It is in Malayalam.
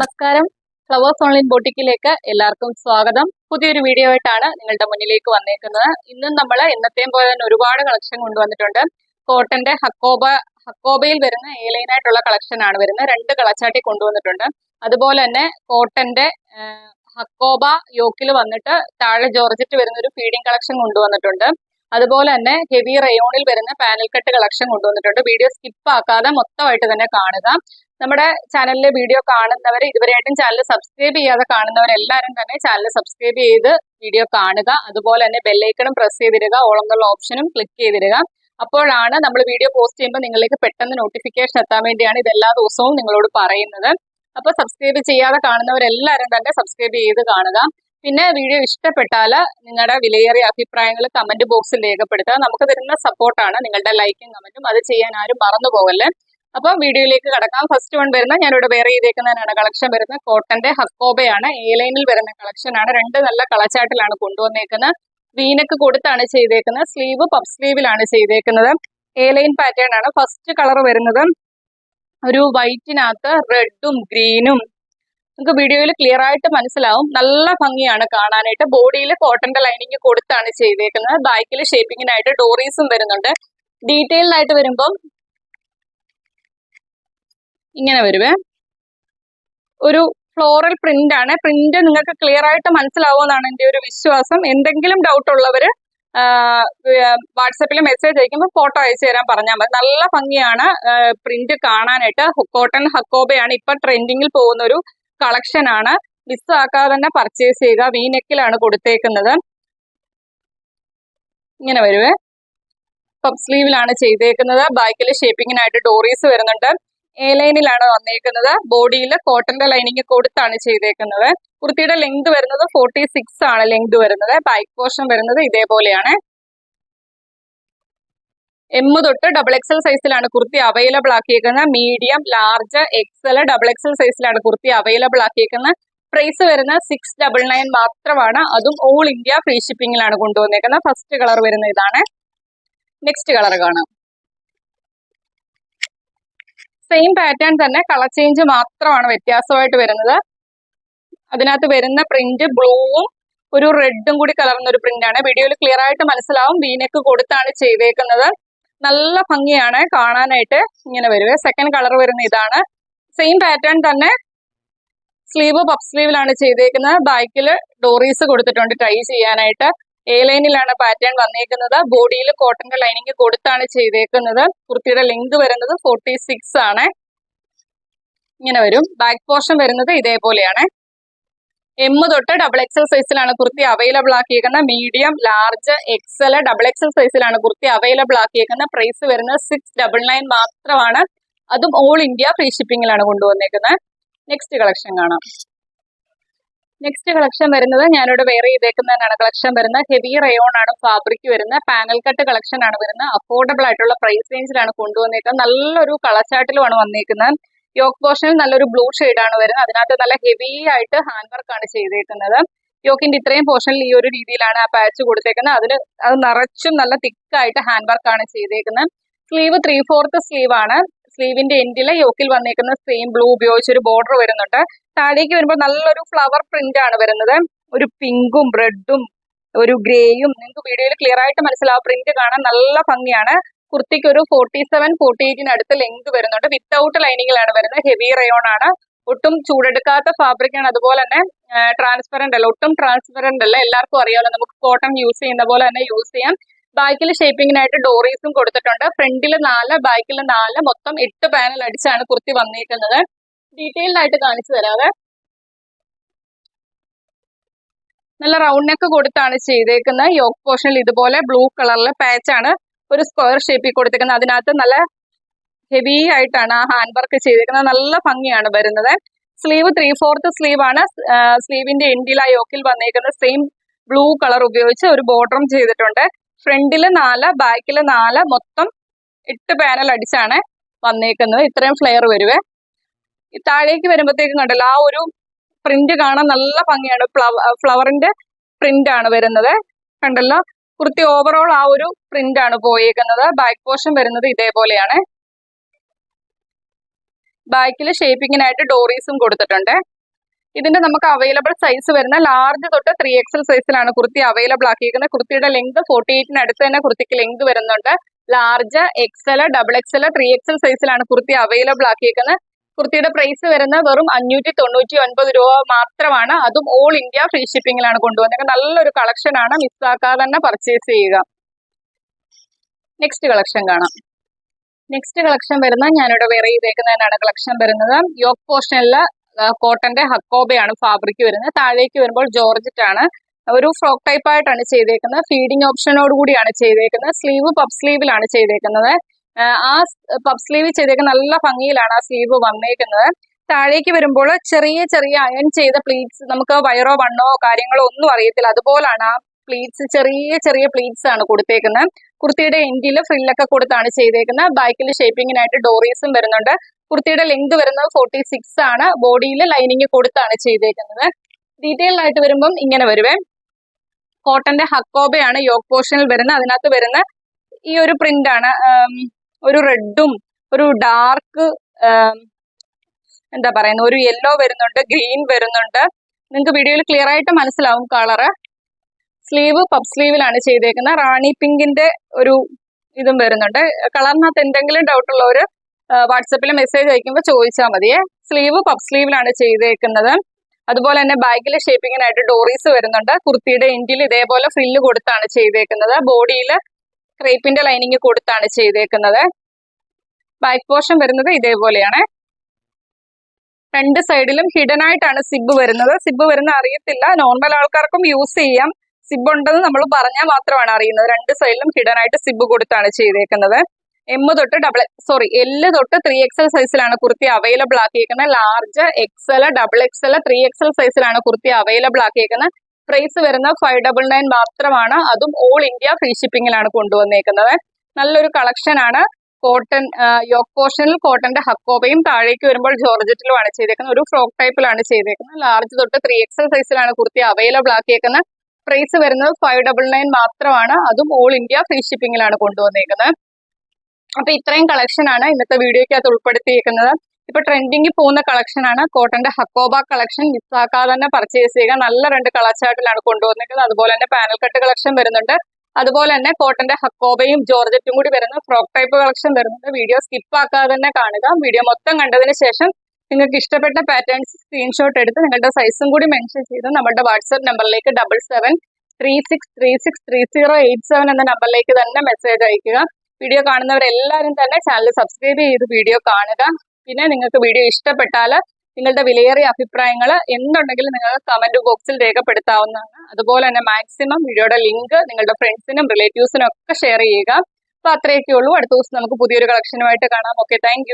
നമസ്കാരം. ഫ്ലവേഴ്സ് ഓൺലൈൻ ബോട്ടിക്കിലേക്ക് എല്ലാവർക്കും സ്വാഗതം. പുതിയൊരു വീഡിയോ ആയിട്ടാണ് നിങ്ങളുടെ മുന്നിലേക്ക് വന്നേക്കുന്നത്. ഇന്നും നമ്മൾ ഇന്നത്തെയും പോലെ തന്നെ ഒരുപാട് കളക്ഷൻ കൊണ്ടുവന്നിട്ടുണ്ട്. കോട്ടന്റെ ഹക്കോബ ഹക്കോബയിൽ വരുന്ന എ ആയിട്ടുള്ള കളക്ഷൻ ആണ് വരുന്നത്. രണ്ട് കളച്ചാട്ടി കൊണ്ടുവന്നിട്ടുണ്ട്. അതുപോലെ തന്നെ കോട്ടന്റെ ഹക്കോബ യോക്കിൽ വന്നിട്ട് താഴെ ജോർജറ്റ് വരുന്ന ഒരു ഫീഡിംഗ് കളക്ഷൻ കൊണ്ടുവന്നിട്ടുണ്ട്. അതുപോലെ തന്നെ ഹെവി റയോണിൽ വരുന്ന പാനൽ കട്ട് കളക്ഷൻ കൊണ്ടുവന്നിട്ടുണ്ട്. വീഡിയോ സ്കിപ്പ് ആക്കാതെ മൊത്തമായിട്ട് തന്നെ കാണുക. നമ്മുടെ ചാനലിലെ വീഡിയോ കാണുന്നവർ ഇതുവരെയായിട്ടും ചാനൽ സബ്സ്ക്രൈബ് ചെയ്യാതെ കാണുന്നവരെല്ലാവരും തന്നെ ചാനൽ സബ്സ്ക്രൈബ് ചെയ്ത് വീഡിയോ കാണുക. അതുപോലെ തന്നെ ബെല്ലൈക്കണും പ്രസ് ചെയ്തിടുക. ഓൾ എന്നുള്ള ഓപ്ഷനും ക്ലിക്ക് ചെയ്തിടുക. അപ്പോഴാണ് നമ്മൾ വീഡിയോ പോസ്റ്റ് ചെയ്യുമ്പോൾ നിങ്ങളിലേക്ക് പെട്ടെന്ന് നോട്ടിഫിക്കേഷൻ എത്താൻ വേണ്ടിയാണ് ഇത് എല്ലാ ദിവസവും നിങ്ങളോട് പറയുന്നത്. അപ്പോൾ സബ്സ്ക്രൈബ് ചെയ്യാതെ കാണുന്നവരെല്ലാവരും തന്നെ സബ്സ്ക്രൈബ് ചെയ്ത് കാണുക. പിന്നെ വീഡിയോ ഇഷ്ടപ്പെട്ടാൽ നിങ്ങളുടെ വിലയേറിയ അഭിപ്രായങ്ങൾ കമന്റ് ബോക്സിൽ രേഖപ്പെടുത്തുക. നമുക്ക് തരുന്ന സപ്പോർട്ടാണ് നിങ്ങളുടെ ലൈക്കും കമന്റും അത് ചെയ്യാൻ ആരും മറന്നു പോകല്ലേ അപ്പോൾ വീഡിയോയിലേക്ക് കടക്കാം. ഫസ്റ്റ് വൺ വരുന്ന ഞാനിവിടെ വേറെ ചെയ്തേക്കുന്നതിനാണ്. കളക്ഷൻ വരുന്നത് കോട്ടന്റെ ഹക്കോബയാണ് എ ലൈനിൽ വരുന്ന കളക്ഷനാണ് രണ്ട് നല്ല കളച്ചാട്ടിലാണ് കൊണ്ടുവന്നേക്കുന്നത്. വീനക്ക് കൊടുത്താണ് ചെയ്തേക്കുന്നത്. സ്ലീവ് പബ് സ്ലീവിലാണ് ചെയ്തേക്കുന്നത്. എ ലൈൻ പാറ്റേൺ ആണ്. ഫസ്റ്റ് കളർ വരുന്നത് ഒരു വൈറ്റിനകത്ത് റെഡും ഗ്രീനും നമുക്ക് വീഡിയോയിൽ ക്ലിയർ ആയിട്ട് മനസ്സിലാവും. നല്ല ഭംഗിയാണ് കാണാനായിട്ട്. ബോഡിയിൽ കോട്ടന്റെ ലൈനിങ് കൊടുത്താണ് ചെയ്തേക്കുന്നത്. ബാക്കിൽ ഷേപ്പിങ്ങിനായിട്ട് ഡോറീസും വരുന്നുണ്ട്. ഡീറ്റെയിൽഡ് ആയിട്ട് വരുമ്പം ഇങ്ങനെ വരുവേ ഒരു ഫ്ലോറൽ പ്രിന്റ് ആണ്. പ്രിന്റ് നിങ്ങൾക്ക് ക്ലിയർ ആയിട്ട് മനസ്സിലാവുമെന്നാണ് എന്റെ ഒരു വിശ്വാസം. എന്തെങ്കിലും ഡൗട്ട് ഉള്ളവർ വാട്സപ്പിൽ മെസ്സേജ് അയക്കുമ്പോൾ ഫോട്ടോ അയച്ചു തരാൻ പറഞ്ഞാൽ മതി. നല്ല ഭംഗിയാണ് പ്രിന്റ് കാണാനായിട്ട്. കോട്ടൺ ഹക്കോബയാണ് ഇപ്പൊ ട്രെൻഡിങ്ങിൽ പോകുന്ന ഒരു കളക്ഷൻ ആണ്. മിസ് ആക്കാതെ തന്നെ പർച്ചേസ് ചെയ്യുക. വീനെക്കിലാണ് കൊടുത്തേക്കുന്നത്. ഇങ്ങനെ വരുവേ. പബ് സ്ലീവിലാണ് ചെയ്തേക്കുന്നത്. ബാക്കിൽ ഷേപ്പിങ്ങിനായിട്ട് ഡോറീസ് വരുന്നുണ്ട്. എ ലൈനിലാണ് വന്നേക്കുന്നത്. ബോഡിയിൽ കോട്ടന്റെ ലൈനിങ് കൊടുത്താണ് ചെയ്തേക്കുന്നത്. കുർത്തിയുടെ ലെങ്ത് വരുന്നത് ഫോർട്ടി സിക്സ് ആണ് ലെങ്ത് വരുന്നത്. ബാക്ക് പോർഷൻ വരുന്നത് ഇതേപോലെയാണ്. എം തൊട്ട് ഡബിൾ എക്സൽ സൈസിലാണ് kurti available ആക്കിയേക്കുന്നത്. Medium large XL double XL സൈസിലാണ് കുർത്തി അവൈലബിൾ ആക്കിയേക്കുന്നത്. പ്രൈസ് വരുന്ന സിക്സ് ഡബിൾ നയൻ മാത്രമാണ്. അതും ഓൾ ഇന്ത്യ ഫ്രീ ഷിപ്പിംഗിലാണ് കൊണ്ടുവന്നേക്കുന്നത്. ഫസ്റ്റ് കളർ വരുന്ന ഇതാണ്. നെക്സ്റ്റ് കളർ കാണാം. സെയിം പാറ്റേൺ തന്നെ കളർ ചേഞ്ച് മാത്രമാണ് വ്യത്യാസമായിട്ട് വരുന്നത്. അതിനകത്ത് വരുന്ന പ്രിന്റ് ബ്ലൂവും ഒരു റെഡും കൂടി കലർന്ന ഒരു പ്രിന്റ് ആണ് വീഡിയോയിൽ ക്ലിയർ ആയിട്ട് മനസ്സിലാവും. വീനക്ക് കൊടുത്താണ് ചെയ്തേക്കുന്നത്. നല്ല ഭംഗിയാണ് കാണാനായിട്ട് ഇങ്ങനെ വരുവേ സെക്കൻഡ് കളർ വരുന്ന ഇതാണ്. സെയിം പാറ്റേൺ തന്നെ സ്ലീവ് പഫ് സ്ലീവിലാണ് ചെയ്തേക്കുന്നത്. ബാക്കിൽ ഡോറീസ് കൊടുത്തിട്ടുണ്ട് ടൈ ചെയ്യാനായിട്ട്. എ ലൈനിലാണ് പാറ്റേൺ വന്നേക്കുന്നത്. ബോഡിയിൽ കോട്ടന്റെ ലൈനിങ് കൊടുത്താണ് ചെയ്തേക്കുന്നത്. കുർത്തിയുടെ ലെങ്ത് വരുന്നത് ഫോർട്ടി സിക്സ് ആണ്. ഇങ്ങനെ വരും. ബാക്ക് പോർഷൻ വരുന്നത് ഇതേപോലെയാണ്. എം തൊട്ട് ഡബിൾ എക്സൽ സൈസിലാണ് kurti available ആക്കിയേക്കുന്നത്. Medium large XL double XL സൈസിലാണ് കുർത്തി അവൈലബിൾ ആക്കിയേക്കുന്നത്. പ്രൈസ് വരുന്നത് സിക്സ് ഡബിൾ നയൻ മാത്രമാണ്. അതും ഓൾ ഇന്ത്യ ഫ്രീ ഷിപ്പിംഗിലാണ് കൊണ്ടുവന്നേക്കുന്നത്. നെക്സ്റ്റ് കളക്ഷൻ കാണാം. നെക്സ്റ്റ് കളക്ഷൻ വരുന്നത് ഞാനിവിടെ വേറെ ചെയ്തേക്കുന്നതിനാണ് കളക്ഷൻ വരുന്നത്. ഹെവി റയോൺ ആണ് ഫാബ്രിക് വരുന്നത്. പാനൽ കട്ട് കളക്ഷൻ ആണ് വരുന്നത്. അഫോർഡബിൾ ആയിട്ടുള്ള പ്രൈസ് റേഞ്ചിലാണ് കൊണ്ടുവന്നേക്കുന്നത്. നല്ലൊരു കളർ കളച്ചാട്ടിലുമാണ് വന്നേക്കുന്നത്. യോക്ക് പോർഷനിൽ നല്ലൊരു ബ്ലൂ ആണ് വരുന്നത്. അതിനകത്ത് നല്ല ഹെവി ആയിട്ട് ഹാൻഡ് വർക്ക് ആണ് ചെയ്തേക്കുന്നത്. യോക്കിന്റെ ഇത്രയും പോർഷനിൽ ഈ ഒരു രീതിയിലാണ് ആ പാച്ച് കൊടുത്തേക്കുന്നത്. അതിന് അത് നിറച്ചും നല്ല തിക്കായിട്ട് ഹാൻഡ് വർക്ക് ആണ് ചെയ്തേക്കുന്നത്. സ്ലീവ് ത്രീ ഫോർത്ത് സ്ലീവ് ആണ് സ്ലീവിന്റെ എൻഡിലെ യോക്കിൽ വന്നേക്കുന്ന സെയിം ബ്ലൂ ഉപയോഗിച്ച് ഒരു ബോർഡർ വരുന്നുണ്ട്. താഴേക്ക് വരുമ്പോൾ നല്ലൊരു ഫ്ലവർ പ്രിന്റ് ആണ് വരുന്നത്. ഒരു പിങ്കും റെഡും ഒരു ഗ്രേയും നിങ്ങൾക്ക് വീഡിയോയിൽ ക്ലിയർ ആയിട്ട് മനസ്സിലാവും. പ്രിന്റ് കാണാൻ നല്ല ഭംഗിയാണ്. കുർത്തിക്ക് ഒരു ഫോർട്ടി സെവൻ ഫോർട്ടി എയ്റ്റിന് അടുത്ത് ലെങ്ത് വരുന്നുണ്ട്. വിത്തൗട്ട് ലൈനിങ്ങിലാണ് വരുന്നത്. ഹെവി റയോൺ ആണ്. ഒട്ടും ചൂടെടുക്കാത്ത ഫാബ്രിക് ആണ്. അതുപോലെ തന്നെ ട്രാൻസ്പെറന്റ് അല്ല. ഒട്ടും ട്രാൻസ്പെറന്റ് അല്ല. എല്ലാവർക്കും അറിയാമല്ലോ നമുക്ക് കോട്ടൺ യൂസ് ചെയ്യുന്ന പോലെ തന്നെ യൂസ് ചെയ്യാം. ബാക്കിൽ ഷേപ്പിങ്ങിനായിട്ട് ഡോറീസും കൊടുത്തിട്ടുണ്ട്. ഫ്രണ്ടിൽ നാല് ബാക്കിൽ നാല്. മൊത്തം എട്ട് പാനൽ അടിച്ചാണ് കുർത്തി വന്നിരിക്കുന്നത് ഡീറ്റെയിൽഡ് ആയിട്ട് കാണിച്ചു തരാതെ നല്ല റൗണ്ട് നെക്ക് കൊടുത്താണ് ചെയ്തേക്കുന്നത്. യോക്ക് പോർഷനിൽ ഇതുപോലെ ബ്ലൂ കളറിലെ പാച്ചാണ് ഒരു സ്ക്വയർ ഷേപ്പിൽ കൊടുത്തേക്കുന്നത്. അതിനകത്ത് നല്ല ഹെവി ആയിട്ടാണ് ആ ഹാൻഡ് വർക്ക് ചെയ്തിരിക്കുന്നത് നല്ല ഭംഗിയാണ് വരുന്നത്. സ്ലീവ് ത്രീ ഫോർത്ത് സ്ലീവ് ആണ്. സ്ലീവിന്റെ എൻഡിൽ ആ യോക്കിൽ വന്നേക്കുന്ന സെയിം ബ്ലൂ കളർ ഉപയോഗിച്ച് ഒരു ബോർഡറും ചെയ്തിട്ടുണ്ട്. ഫ്രണ്ടിൽ നാല് ബാക്കിൽ നാല് മൊത്തം എട്ട് പാനൽ അടിച്ചാണ് വന്നേക്കുന്നത്. ഇത്രയും ഫ്ലെയർ വരുവേ. താഴേക്ക് വരുമ്പോഴത്തേക്കും കണ്ടല്ലോ ആ ഒരു പ്രിന്റ് കാണാൻ നല്ല ഭംഗിയാണ്. ഫ്ലവറിന്റെ പ്രിന്റ് ആണ് വരുന്നത്. കണ്ടല്ലോ? കുർത്തി ഓവറോൾ ആ ഒരു പ്രിന്റ് ആണ് പോയേക്കുന്നത്. ബാക്ക് പോർഷൻ വരുന്നത് ഇതേപോലെയാണ്. ബാക്കിൽ ഷേപ്പിങ്ങിനായിട്ട് ഡോറീസും കൊടുത്തിട്ടുണ്ട്. ഇതിന്റെ നമുക്ക് അവൈലബിൾ സൈസ് വരുന്ന ലാർജ് തൊട്ട് ത്രീ എക്സൽ സൈസിലാണ് കുർത്തി അവൈലബിൾ ആക്കിയിരിക്കുന്നത്. കുർത്തിയുടെ ലെങ്ത് ഫോർട്ടി എയ്റ്റിന് അടുത്ത് തന്നെ കുർത്തിക്ക് ലെങ്ത് വരുന്നുണ്ട്. Large XL double XL three XL സൈസിലാണ് കുർത്തി അവൈലബിൾ ആക്കിയിരിക്കുന്നത്. കുർത്തിയുടെ പ്രൈസ് വരുന്നത് വെറും അഞ്ഞൂറ്റി തൊണ്ണൂറ്റി ഒൻപത് രൂപ മാത്രമാണ്. അതും ഓൾ ഇന്ത്യ ഫ്രീ ഷിപ്പിംഗിലാണ് കൊണ്ടുവന്നത്. നല്ലൊരു കളക്ഷൻ ആണ്. മിസ്സാക്കാതെ തന്നെ പർച്ചേസ് ചെയ്യുക. നെക്സ്റ്റ് കളക്ഷൻ കാണാം. നെക്സ്റ്റ് കളക്ഷൻ വരുന്ന ഞാനിവിടെ വേറെ ചെയ്തേക്കുന്നതിനാണ് കളക്ഷൻ വരുന്നത്. യോക്ക് പോർഷനിൽ കോട്ടന്റെ ഹക്കോബയാണ് ഫാബ്രിക് വരുന്നത്. താഴേക്ക് വരുമ്പോൾ ജോർജറ്റ് ആണ് ഒരു ഫ്രോക്ക് ടൈപ്പ് ആയിട്ടാണ് ചെയ്തേക്കുന്നത്. ഫീഡിംഗ് ഓപ്ഷനോട് കൂടിയാണ് ചെയ്തേക്കുന്നത്. സ്ലീവ് പബ് സ്ലീവിലാണ് ചെയ്തേക്കുന്നത്. ആ, പബ് സ്ലീവ് ചെയ്തേക്ക് നല്ല ഭംഗിയിലാണ് ആ സ്ലീവ് വന്നേക്കുന്നത്. താഴേക്ക് വരുമ്പോൾ ചെറിയ ചെറിയ അയൺ ചെയ്ത പ്ലീറ്റ്സ് നമുക്ക് വയറോ വണ്ണോ കാര്യങ്ങളോ ഒന്നും അറിയത്തില്ല. അതുപോലാണ് ആ പ്ലീറ്റ്സ് ചെറിയ ചെറിയ പ്ലീറ്റ്സ് ആണ് കൊടുത്തേക്കുന്നത്. കുർത്തിയുടെ എൻഡിൽ ഫ്രില്ലൊക്കെ കൊടുത്താണ് ചെയ്തേക്കുന്നത്. ബാക്കിൽ ഷേപ്പിങ്ങിനായിട്ട് ഡോറീസും വരുന്നുണ്ട്. കുർത്തിയുടെ ലെങ്ത് വരുന്നത് ഫോർട്ടി സിക്സ് ആണ് ബോഡിയിൽ ലൈനിങ് കൊടുത്താണ് ചെയ്തേക്കുന്നത്. ഡീറ്റെയിൽ ആയിട്ട് വരുമ്പം ഇങ്ങനെ വരുവേ. കോട്ടന്റെ ഹക്കോബയാണ് യോക്ക് പോർഷനിൽ വരുന്നത്. അതിനകത്ത് വരുന്ന ഈ ഒരു പ്രിന്റ് ആണ് ഒരു റെഡും ഒരു ഡാർക്ക് എന്താ പറയുന്നത് ഒരു യെല്ലോ വരുന്നുണ്ട് ഗ്രീൻ വരുന്നുണ്ട്. നിങ്ങൾക്ക് വീഡിയോയിൽ ക്ലിയർ ആയിട്ട് മനസ്സിലാവും കളറ്. സ്ലീവ് പബ് സ്ലീവിലാണ് ചെയ്തേക്കുന്നത്. റാണി പിങ്കിന്റെ ഒരു ഇതും വരുന്നുണ്ട്. കളറിനകത്ത് എന്തെങ്കിലും ഡൗട്ട് ഉള്ളവർ വാട്സപ്പിൽ മെസ്സേജ് അയക്കുമ്പോൾ ചോദിച്ചാൽ മതിയേ. സ്ലീവ് പബ് സ്ലീവിലാണ് ചെയ്തേക്കുന്നത്. അതുപോലെ തന്നെ ബാഗിലെ ഷേപ്പിങ്ങിനായിട്ട് ഡോറീസ് വരുന്നുണ്ട്. കുർത്തിയുടെ എൻഡിൽ ഇതേപോലെ ഫ്രില്ല് കൊടുത്താണ് ചെയ്തേക്കുന്നത്. ബോഡിയിൽ ക്രേപ്പിന്റെ ലൈനിങ് കൊടുത്താണ് ചെയ്തേക്കുന്നത്. ബാക്ക് പോർഷൻ വരുന്നത് ഇതേപോലെയാണ്. രണ്ട് സൈഡിലും ഹിഡൻ ആയിട്ടാണ് സിബ് വരുന്നത്. സിബ് വരുന്ന അറിയത്തില്ല. നോർമൽ ആൾക്കാർക്കും യൂസ് ചെയ്യാം. സിബ് ഉണ്ടെന്ന് നമ്മൾ പറഞ്ഞാൽ മാത്രമാണ് അറിയുന്നത്. രണ്ട് സൈഡിലും ഹിഡൻ ആയിട്ട് സിബ് കൊടുത്താണ് ചെയ്തേക്കുന്നത്. എം തൊട്ട് ഡബിൾ സോറി എൽ തൊട്ട് ത്രീ എക്സൽ സൈസിലാണ് kurti available ആക്കിയേക്കുന്നത്. Large XL double XL three XL സൈസിലാണ് കുർത്തി അവൈലബിൾ ആക്കിയേക്കുന്നത്. പ്രൈസ് വരുന്ന ഫൈവ് ഡബിൾ നയൻ മാത്രമാണ്. അതും ഓൾ ഇന്ത്യ ഫ്രീ ഷിപ്പിംഗിലാണ് കൊണ്ടുവന്നേക്കുന്നത്. നല്ലൊരു കളക്ഷൻ ആണ്. കോട്ടൺ യോക്ക് കോട്ടന്റെ ഹക്കോബയും താഴേക്ക് വരുമ്പോൾ ജോർജറ്റിലുമാണ് ചെയ്തേക്കുന്നത്. ഒരു ഫ്രോക്ക് ടൈപ്പിലാണ് ചെയ്തേക്കുന്നത്. ലാർജ് തൊട്ട് ത്രീ എക്സൽ സൈസിലാണ് കുർത്തി അവൈലബിൾ ആക്കിയേക്കുന്നത്. പ്രൈസ് വരുന്നത് ഫൈവ് ഡബിൾ നയൻ മാത്രമാണ്. അതും ഓൾ ഇന്ത്യ ഫ്രീ ഷിപ്പിംഗിലാണ് കൊണ്ടുവന്നേക്കുന്നത്. അപ്പൊ ഇത്രയും കളക്ഷൻ ആണ് ഇന്നത്തെ വീഡിയോയ്ക്കകത്ത് ഉൾപ്പെടുത്തിയിരിക്കുന്നത് ഇപ്പൊ ട്രെൻഡിങ്ങിൽ പോകുന്ന കളക്ഷൻ ആണ് കോട്ടന്റെ ഹക്കോബ കളക്ഷൻ മിസ്സാക്കാതെ തന്നെ പർച്ചേസ് ചെയ്യുക. നല്ല രണ്ട് കളർ ചാർട്ടിലാണ് കൊണ്ടുവന്നിരിക്കുന്നത്. അതുപോലെ തന്നെ പാനൽ കട്ട് കളക്ഷൻ വരുന്നുണ്ട്. അതുപോലെ തന്നെ കോട്ടന്റെ ഹക്കോബയും ജോർജറ്റും കൂടി വരുന്ന ഫ്രോക്ക് ടൈപ്പ് കളക്ഷൻ വരുന്നുണ്ട്. വീഡിയോ സ്കിപ്പ് ആക്കാതെ തന്നെ കാണുക. വീഡിയോ മൊത്തം കണ്ടതിന് ശേഷം നിങ്ങൾക്ക് ഇഷ്ടപ്പെട്ട പാറ്റേൺസ് സ്ക്രീൻഷോട്ട് എടുത്ത് നിങ്ങളുടെ സൈസും കൂടി മെൻഷൻ ചെയ്ത് നമ്മുടെ വാട്സ്ആപ്പ് നമ്പറിലേക്ക് double seven three six three six three zero eight seven എന്ന നമ്പറിലേക്ക് തന്നെ മെസ്സേജ് അയക്കുക വീഡിയോ കാണുന്നവരെല്ലാവരും തന്നെ ചാനൽ സബ്സ്ക്രൈബ് ചെയ്ത് വീഡിയോ കാണുക. പിന്നെ നിങ്ങൾക്ക് വീഡിയോ ഇഷ്ടപ്പെട്ടാൽ നിങ്ങളുടെ വിലയേറിയ അഭിപ്രായങ്ങൾ എന്തുണ്ടെങ്കിലും നിങ്ങൾ കമന്റ് ബോക്സിൽ രേഖപ്പെടുത്താവുന്നതാണ്. അതുപോലെ തന്നെ മാക്സിമം വീഡിയോയുടെ ലിങ്ക് നിങ്ങളുടെ ഫ്രണ്ട്സിനും റിലേറ്റീവ്സിനും ഒക്കെ ഷെയർ ചെയ്യുക. അപ്പൊ അത്രയൊക്കെ ഉള്ളൂ അടുത്ത ദിവസം നമുക്ക് പുതിയൊരു കളക്ഷനുമായിട്ട് കാണാം. Okay thank